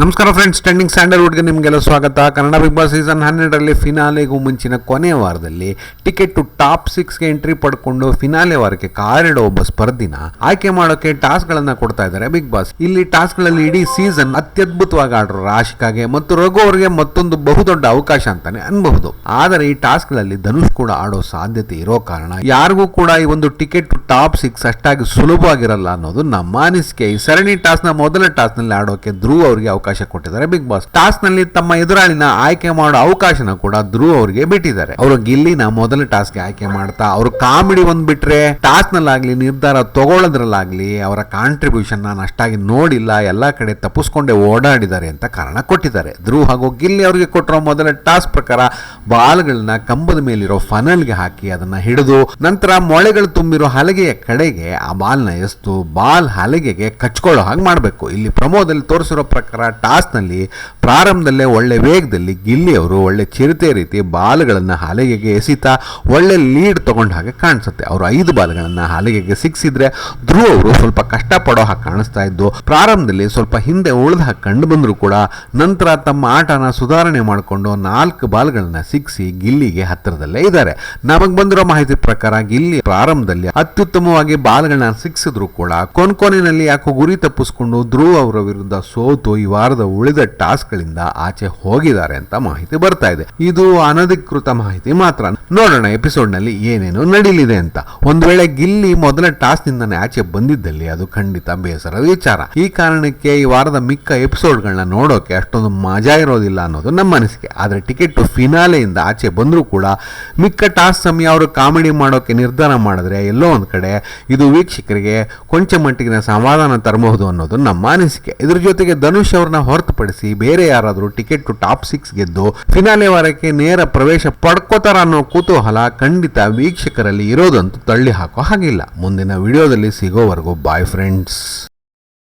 ನಮಸ್ಕಾರ friends trending ಸ್ಯಾಂಡಲ್ವುಡ್ಗೆ ನಿಮಗೆಲ್ಲ ಸ್ವಾಗತ. ಕನ್ನಡ ಬಿಗ್ ಬಾಸ್ ಸೀಸನ್ ಹನ್ನೆರಡರಲ್ಲಿ ಫಿನಾಲೆಗೂ ಮುಂಚಿನ ಕೊನೆಯ ವಾರದಲ್ಲಿ ಟಿಕೆಟ್ ಟು ಟಾಪ್ ಸಿಕ್ಸ್ಗೆ ಎಂಟ್ರಿ ಪಡ್ಕೊಂಡು ಫಿನಾಲೆ ವಾರಕ್ಕೆ ಕಾರಿಡೋ ಒಬ್ಬ ಸ್ಪರ್ಧಿನ ಆಯ್ಕೆ ಮಾಡೋಕೆ ಟಾಸ್ಕ್ಗಳನ್ನು ಕೊಡ್ತಾ ಇದ್ದಾರೆ ಬಿಗ್ ಬಾಸ್ ಇಲ್ಲಿ ಟಾಸ್ಕ್ಗಳಲ್ಲಿ ಇಡೀ ಸೀಸನ್ ಅತ್ಯದ್ಭುತವಾಗಿ ಆಡ್ರು ರಾಶಿಕಾಗೆ ಮತ್ತು ರಘು ಅವರಿಗೆ ಮತ್ತೊಂದು ಬಹುದೊಡ್ಡ ಅವಕಾಶ ಅಂತಾನೆ ಅನ್ಬಹುದು. ಆದರೆ ಈ ಟಾಸ್ಕ್ಗಳಲ್ಲಿ ಧನುಷ್ ಕೂಡ ಆಡೋ ಸಾಧ್ಯತೆ ಇರೋ ಕಾರಣ ಯಾರಿಗೂ ಕೂಡ ಈ ಒಂದು ಟಿಕೆಟ್ ಟು ಟಾಪ್ ಸಿಕ್ಸ್ ಅಷ್ಟಾಗಿ ಸುಲಭವಾಗಿರಲ್ಲ ಅನ್ನೋದು ನಮ್ಮ ಅನಿಸಿಕೆ. ಈ ಸರಣಿ ನ ಮೊದಲ ಟಾಸ್ನಲ್ಲಿ ಆಡೋಕೆ ಧ್ರುವ ಅವರಿಗೆ ಅವಕಾಶ ಕೊಟ್ಟಿದ್ದಾರೆ ಬಿಗ್ ಬಾಸ್. ಟಾಸ್ನಲ್ಲಿ ತಮ್ಮ ಎದುರಾಳಿನ ಆಯ್ಕೆ ಮಾಡೋ ಅವಕಾಶನ ಕೂಡ ಧ್ರುವ ಅವರಿಗೆ ಬಿಟ್ಟಿದ್ದಾರೆ. ಅವರು ಗಿಲ್ಲಿನ ಮೊದಲ ಟಾಸ್ಗೆ ಆಯ್ಕೆ ಮಾಡ್ತಾ, ಅವರು ಕಾಮಿಡಿ ಒಂದ್ ಬಿಟ್ರೆ ಟಾಸ್ ನಲ್ಲಾಗ್ಲಿ ನಿರ್ಧಾರ ತಗೊಳ್ಳೋದ್ರಲ್ಲಾಗ್ಲಿ ಅವರ ಕಾಂಟ್ರಿಬ್ಯೂಷನ್ ನಾನು ಅಷ್ಟಾಗಿ ನೋಡಿಲ್ಲ, ಎಲ್ಲಾ ಕಡೆ ತಪ್ಪಿಸ್ಕೊಂಡೆ ಓಡಾಡಿದ್ದಾರೆ ಅಂತ ಕಾರಣ ಕೊಟ್ಟಿದ್ದಾರೆ. ಧ್ರುವ ಹಾಗೂ ಗಿಲ್ಲಿ ಅವರಿಗೆ ಕೊಟ್ಟಿರೋ ಮೊದಲ ಟಾಸ್ ಪ್ರಕಾರ ಬಾಲ್ಗಳನ್ನ ಕಂಬದ ಮೇಲಿರೋ ಫನಲ್ಗೆ ಹಾಕಿ ಅದನ್ನ ಹಿಡಿದು, ನಂತರ ಮೊಳೆಗಳು ತುಂಬಿರೋ ಹಲಗೆಯ ಕಡೆಗೆ ಆ ಬಾಲ್ನ ಎಸ್ತು, ಬಾಲ್ ಹಲಗೆಗೆ ಕಚ್ಕೊಳ್ಳೋ ಹಾಗೆ ಮಾಡಬೇಕು. ಇಲ್ಲಿ ಪ್ರಮೋದಲ್ಲಿ ತೋರಿಸಿರೋ ಪ್ರಕಾರ ಟಾಸ್ನಲ್ಲಿ ಪ್ರಾರಂಭದಲ್ಲೇ ಒಳ್ಳೆ ವೇಗದಲ್ಲಿ ಗಿಲ್ಲಿ ಅವರು ಒಳ್ಳೆ ಚಿರತೆ ರೀತಿ ಬಾಲ್ಗಳನ್ನು ಹಲಗೆಗೆ ಎಸಿತಾ ಒಳ್ಳೆ ಲೀಡ್ ತಗೊಂಡ ಹಾಗೆ ಕಾಣಿಸುತ್ತೆ. ಅವರು ಐದು ಬಾಲ್ಗಳನ್ನು ಹಲಗೆಗೆ ಸಿಕ್ಕಿಸಿದ್ರೆ ಧ್ರುವ ಅವರು ಸ್ವಲ್ಪ ಕಷ್ಟಪಡೋ ಹಾಗೆ ಕಾಣಿಸ್ತಾ ಇದ್ದು ಪ್ರಾರಂಭದಲ್ಲಿ ಸ್ವಲ್ಪ ಹಿಂದೆ ಉಳಿದ ಹಾಗೆ ಕಂಡು ಬಂದರೂ ಕೂಡ ನಂತರ ತಮ್ಮ ಆಟನ ಸುಧಾರಣೆ ಮಾಡಿಕೊಂಡು ನಾಲ್ಕು ಬಾಲ್ಗಳನ್ನು ಸಿಕ್ಕಿಸಿ ಗಿಲ್ಲಿಗೆ ಹತ್ತಿರದಲ್ಲೇ ಇದ್ದಾರೆ. ನಮಗೆ ಬಂದಿರೋ ಮಾಹಿತಿ ಪ್ರಕಾರ ಗಿಲ್ಲಿ ಪ್ರಾರಂಭದಲ್ಲಿ ಅತ್ಯುತ್ತಮವಾಗಿ ಬಾಲ್ಗಳನ್ನ ಸಿಕ್ಕಿಸಿದ್ರು ಕೂಡ ಕೊನ್ಕೊನಿನಲ್ಲಿ ಯಾಕೋ ಗುರಿ ತಪ್ಪಿಸ್ಕೊಂಡು ಧ್ರುವ ಅವರ ವಿರುದ್ಧ ಸೋತು, ಈ ವಾರದ ಉಳಿದ ಟಾಸ್ಕ್ಗಳಿಂದ ಆಚೆ ಹೋಗಿದ್ದಾರೆ ಅಂತ ಮಾಹಿತಿ ಬರ್ತಾ ಇದೆ. ಇದು ಅನಧಿಕೃತ ಮಾಹಿತಿ ಮಾತ್ರ. ನೋಡೋಣ ಎಪಿಸೋಡ್ನಲ್ಲಿ ಏನೇನು ನಡೀಲಿದೆ ಅಂತ. ಒಂದ್ ವೇಳೆ ಗಿಲ್ಲಿ ಮೊದಲ ಟಾಸ್ಕ್ ನಿಂದನೇ ಆಚೆ ಬಂದಿದ್ದಲ್ಲಿ ಅದು ಖಂಡಿತ ಬೇಸರದ ವಿಚಾರ. ಈ ಕಾರಣಕ್ಕೆ ಈ ವಾರದ ಮಿಕ್ಕ ಎಪಿಸೋಡ್ಗಳನ್ನ ನೋಡೋಕೆ ಅಷ್ಟೊಂದು ಮಜಾ ಇರೋದಿಲ್ಲ ಅನ್ನೋದು ನಮ್ಮ ಅನಿಸಿಕೆ. ಆದ್ರೆ ಟಿಕೆಟ್ ಫಿನಾಲೆಯಿಂದ ಆಚೆ ಬಂದರೂ ಕೂಡ ಮಿಕ್ಕ ಟಾಸ್ಕ್ ಸಮಯ ಅವರು ಕಾಮಿಡಿ ಮಾಡೋಕೆ ನಿರ್ಧಾರ ಮಾಡಿದ್ರೆ ಎಲ್ಲೋ ಒಂದ್ ಕಡೆ ಇದು ವೀಕ್ಷಕರಿಗೆ ಕೊಂಚ ಮಟ್ಟಿಗಿನ ಸಮಾಧಾನ ತರಬಹುದು ಅನ್ನೋದು ನಮ್ಮ ಅನಿಸಿಕೆ. ಇದ್ರ ಜೊತೆಗೆ ಧನುಷ್ ಅವ್ರನ್ನ ಹೊರತುಪಡಿಸಿ ಬೇರೆ ಯಾರಾದರೂ ಟಿಕೆಟ್ ಟು ಟಾಪ್ ಸಿಕ್ಸ್ ಗೆದ್ದು ಫಿನಾಲೆ ವಾರಕ್ಕೆ ನೇರ ಪ್ರವೇಶ ಪಡ್ಕೋತಾರ ಅನ್ನೋ ಕುತೂಹಲ ಖಂಡಿತ ವೀಕ್ಷಕರಲ್ಲಿ ಇರೋದಂತೂ ತಳ್ಳಿ ಹಾಕೋ ಹಾಗಿಲ್ಲ. ಮುಂದಿನ ವಿಡಿಯೋದಲ್ಲಿ ಸಿಗೋವರೆಗೂ ಬಾಯ್ ಫ್ರೆಂಡ್ಸ್